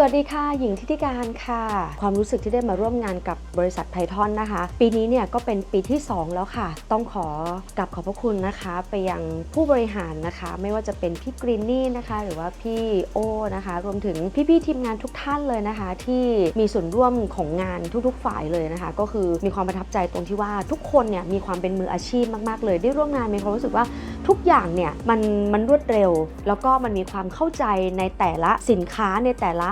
สวัสดีค่ะ หญิงทิติการค่ะ ความรู้สึกที่ได้มาร่วมงานกับบริษัทไททอนนะคะ ปีนี้เนี่ยก็เป็นปีที่ 2 แล้วค่ะ ต้องขอกลับขอบพระคุณนะคะ ไปยังผู้บริหารนะคะ ไม่ว่าจะเป็นพี่กรีนนี่นะคะ หรือว่าพี่โอนะคะ รวมถึงพี่ๆทีมงานทุกท่านเลยนะคะ ที่มีส่วนร่วมของงานทุกๆฝ่ายเลยนะคะ ก็คือมีความประทับใจตรงที่ว่าทุกคนเนี่ยมีความเป็นมืออาชีพมากๆเลย ได้ร่วมงานมีความรู้สึกว่า ทุกอย่างเนี่ยมันมันรวดเร็ว แล้วก็มันมีความเข้าใจในแต่ละสินค้าในแต่ละ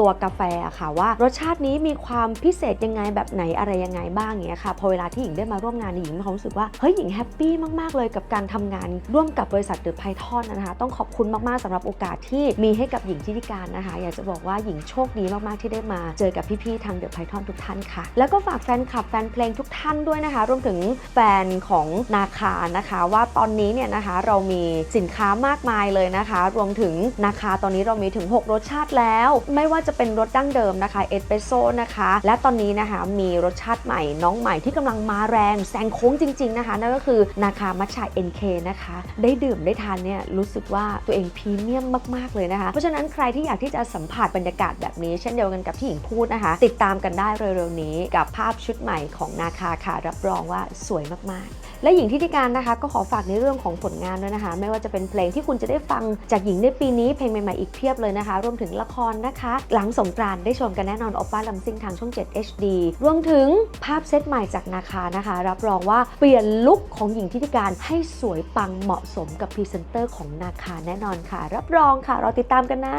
ตัวกาแฟอะค่ะว่ารสชาตินี้มีความพิเศษยังไงแบบไหนอะไรยังไงบ้างเงี้ยค่ะพอเวลาที่หญิงได้มาร่วมงานหญิงมีความรู้สึกว่าเฮ้ยหญิงแฮปปี้มากๆเลยกับการทำงานร่วมกับบริษัทเดอะไพทอนนะคะต้องขอบคุณมากๆสำหรับโอกาสที่มีให้กับหญิงที่ธิการนะคะ อยากจะบอกว่าหญิงโชคดีมากๆที่ได้มาเจอกับพี่ๆทางเดอะไพทอนทุกท่านค่ะ แล้วก็ฝากแฟนคลับแฟนเพลงทุกท่านด้วยนะคะ รวมถึงแฟนของนาคานะคะ ว่าตอนนี้เนี่ยนะคะเรามีสินค้ามากมายเลยนะคะ รวมถึงนาคาตอนนี้เรามีถึง 6 รสชาติแล้ว ไม่ว่าจะเป็นรสดั้งเดิมนะคะเอสเปรสโซ่นะคะ และตอนนี้นะคะมีรสชาติใหม่น้องใหม่ที่กำลังมาแรงแซงโค้งจริง ๆ นะคะนั่นก็คือนาคามัชชา NK นะคะ ได้ดื่มได้ทานเนี่ยรู้สึกว่าตัวเองพรีเมียมมาก ๆ เลยนะคะ เพราะฉะนั้นใครที่อยากที่จะสัมผัสบรรยากาศแบบนี้ เช่นเดียวกันกับที่หญิงพูดนะคะ ติดตามกันได้เร็วๆนี้กับภาพชุดใหม่ของนาคาค่ะรับรองว่าสวยมากๆ และหญิงที่ธิการนะคะก็ขอฝากในเรื่องของผลงานด้วยนะคะ ไม่ว่าจะเป็นเพลงที่คุณจะได้ฟังจากหญิงในปีนี้เพลงใหม่ๆอีกเพียบเลยนะคะ รวมถึงละครนะคะ หลังสงกรานได้ชมกันแน่นอนโอป้าลำซิ่งทางช่อง 7 HD รวมถึงภาพเซตใหม่จากนาคานะคะ รับรองว่าเปลี่ยนลุคของหญิงทิติการให้สวยปังเหมาะสมกับพรีเซนเตอร์ของนาคาแน่นอนค่ะ รับรองค่ะรอติดตามกันนะ